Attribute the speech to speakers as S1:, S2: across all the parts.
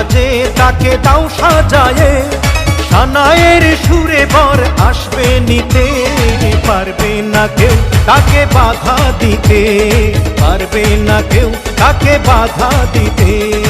S1: সাজে, তাকে দাও সাজায়ে। সানায়ের সুরে বর আসবে নিতে। পারবে না কেউ তাকে বাধা দিতে। পারবে না কেউ তাকে বাধা দিতে।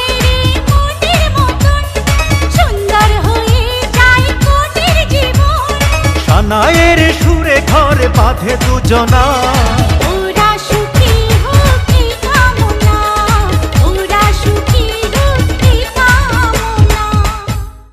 S1: বাঁধে দুজনা।